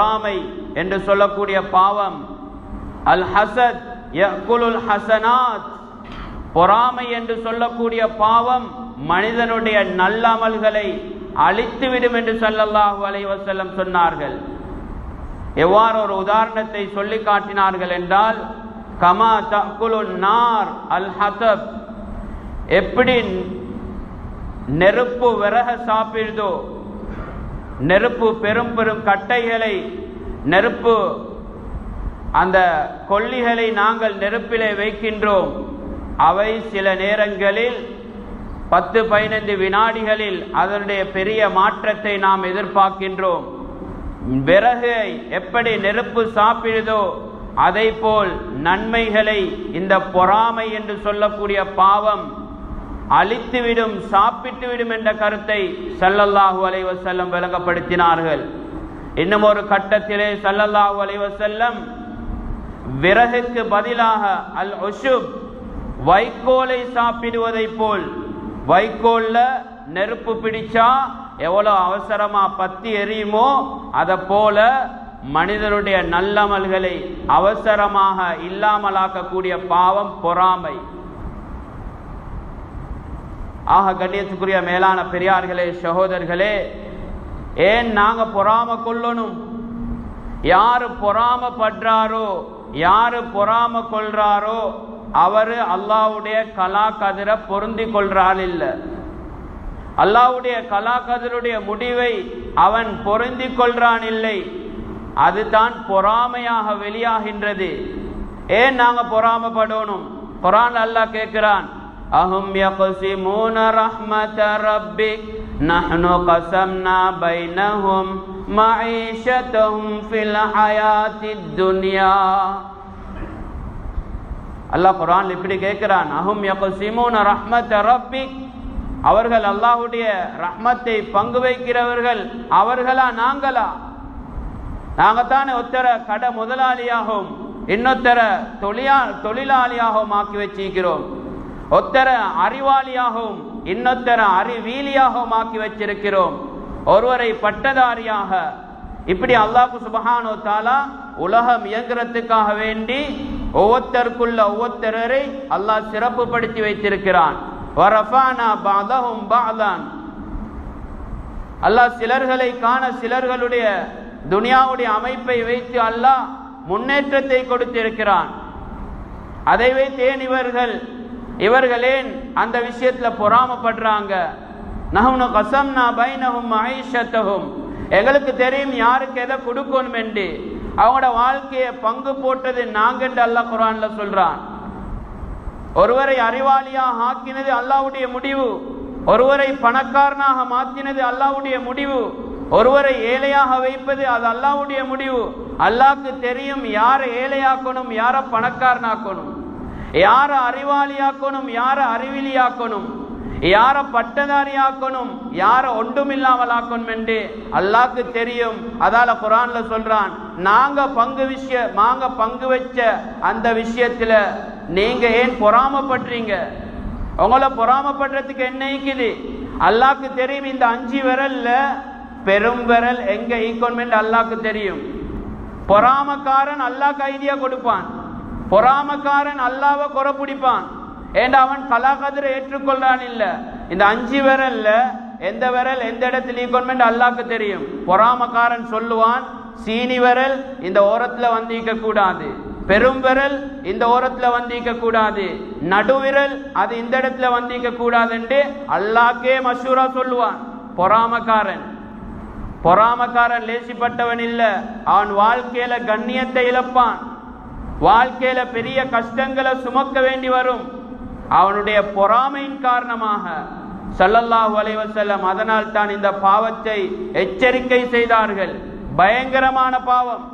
பொறாமை என்று சொல்லக்கூடிய பாவம். அல் ஹசத் யக்குலுல் ஹசனாத். பொறாமை என்று சொல்லக்கூடிய பாவம் மனிதனுடைய நல்ல அமல்களை அழித்துவிடும் என்று சொல்லல்லாஹு அலைவசல்லம் சொன்னார்கள். எவ்வாறு ஒரு உதாரணத்தை சொல்லி காட்டினார்கள் என்றால் கமா தக்குலு நார் அல் ஹசப் எப்படி நெருப்பு விறக சாப்பிடுதோ நெருப்பு பெரும் பெரும் கட்டைகளை நெருப்பு அந்த கொல்லிகளை நாங்கள் நெருப்பிலே வைக்கின்றோம். அவை சில நேரங்களில் பத்து பதினைந்து வினாடிகளில் அதனுடைய பெரிய மாற்றத்தை நாம் எதிர்பார்க்கின்றோம். விறகு எப்படி நெருப்பு சாப்பிடுதோ அதை போல் நன்மைகளை இந்த பொறாமை என்று சொல்லக்கூடிய பாவம் அழித்துவிடும் சாப்பிட்டுவிடும் என்ற கருத்தை சல்லல்லாஹூ அலைவசல்லம் விளங்கப்படுத்தினார்கள். இன்னும் ஒரு கட்டத்திலே சல்லல்லாஹு அலைவசல்லம் விறகுக்கு பதிலாக அல் ஒஷுப் வைக்கோலை சாப்பிடுவதை போல் வைக்கோல்ல நெருப்பு பிடிச்சா எவ்வளோ அவசரமா பத்தி எரியுமோ அதை போல மனிதனுடைய நல்லமல்களை அவசரமாக இல்லாமலாக்கக்கூடிய பாவம் பொறாமை. ஆக கண்ணியத்துக்குரிய மேலான பெரியார்களே சகோதரர்களே ஏன் நாங்க பொறாம கொள்ளணும்? யாரு பொறாமப்படுறாரோ யாரு பொறாம கொள்றாரோ அவரு அல்லாவுடைய கலா கதிரை பொருந்தி கொள்றாள் இல்லை. அல்லாவுடைய கலா கதிருடைய முடிவை அவன் பொருந்தி கொள்றான் இல்லை. அதுதான் பொறாமையாக வெளியாகின்றது. ஏன் நாங்க பொறாமப்படணும் குரான் அல்லாஹ் கேட்கிறான் அஹும் يقسمون رحمة ربك. نحن قسمنا بينهم معيشتهم في الحياة الدنيا. அல்லாஹ் குரான் இப்படி கேட்கிறான் அஹும் யக்ஸிமூன ரஹ்மத் ரப்பி அவர்கள் அல்லாஹ்வுடைய ரஹ்மத்தை பங்கு வைக்கிறவர்கள் அவர்களா நாங்களா? நாங்கத்தானே ஒத்தர கடை முதலாளியாகவும் இன்னொத்தர தொழிலா தொழிலாளியாகவும் ஆக்கி வச்சிருக்கிறோம். ஒத்தர அறிவாளியாகவும் இன்னொத்தர அறிவீலியாகவும் ஆக்கி வச்சிருக்கிறோம். ஒருவரை பட்டதாரியாக இப்படி அல்லாஹு சுபஹானோ தாலா உலகம் இயங்குறதுக்காக வேண்டி ஒவ்வொருத்தருக்குள்ள ஒவ்வொருத்தரரை அல்லாஹ் சிறப்புப்படுத்தி வைத்திருக்கிறான். வரஃபானா பாதஹும் பாதான். அல்லாஹ் சிலர்களை காண சிலர்களுடைய துனியாவுடைய அமைப்பை வைத்து அல்லாஹ் முன்னேற்றத்தை கொடுத்திருக்கிறான். அதை வைத்து ஏன் இவர்களேன் அந்த விஷயத்துல பொறாமப்படுறாங்க. நஹுனு கசம்னா பைனஹும் ஐஷத்தஹும் எங்களுக்கு தெரியும் யாருக்கு எதை கொடுக்கணும் என்று. அவங்களோட வாழ்க்கையை பங்கு போட்டது நாங்கண்டு அல்லாஹ் குரான்ல சொல்றான். ஒருவரை அறிவாளியாக ஆக்கினது அல்லாவுடைய முடிவு. ஒருவரை பணக்காரனாக மாற்றினது அல்லாவுடைய முடிவு. ஒருவரை ஏழையாக வைப்பது அது அல்லாவுடைய முடிவு. அல்லாஹ்க்கு தெரியும் யாரை ஏழையாக்கணும் யாரை பணக்காரனாக்கணும். யாரை அறிவாளியாக்கணும் யாரை அறிவிலியாக்கணும் யாரை பட்டதாரியாக்கணும் யாரை ஒன்றுமில்லாமல் ஆக்கணும் என்று அல்லாக்கு தெரியும். அதால குரான்ல சொல்றான் நாங்க பங்கு விஷய நாங்க பங்கு வச்ச அந்த விஷயத்துல நீங்க ஏன் பொறாமப்படுறீங்க? உங்களை பொறாமப்படுறதுக்கு என்ன இருக்குது? அல்லாக்கு தெரியும் இந்த அஞ்சு விரல்ல பெரும் விரல் எங்க ஈக்கணும் அல்லாஹ்க்கு தெரியும். பொறாமக்காரன் அல்லாஹ் ஐடியா கொடுப்பான். பொறாமக்காரன் அல்லாவை குறை பிடிப்பான். ஏண்டா அவன் கலாகதிர ஏற்றுக்கொள்றான் இல்ல? இந்த அஞ்சு விரல்ல எந்த விரல் எந்த இடத்துல ஈக்கணும் அல்லாஹ்க்கு தெரியும்? பொறாமக்காரன் சொல்லுவான் சீனி விரல் இந்த ஓரத்துல வந்திக்க கூடாது பெரும் விரல் இந்த ஓரத்துல வந்திக்க கூடாது நடுவிரல் அது இந்த இடத்துல வந்திக்க கூடாதுன்ட்டு அல்லாக்கே மஷூரா சொல்லுவான். பொறாமக்காரன். பொறாமக்காரன் லேசிப்பட்டவன் இல்ல. அவன் வாழ்க்கையில கண்ணியத்தை இழப்பான். வாழ்க்கையில பெரிய கஷ்டங்களை சுமக்க வேண்டி வரும். அவனுடைய பொறாமையின் காரணமாக சல்லல்லாஹு அலைவசல்லம் அதனால் தான் இந்த பாவத்தை எச்சரிக்கை செய்தார்கள். பயங்கரமான பாவம்.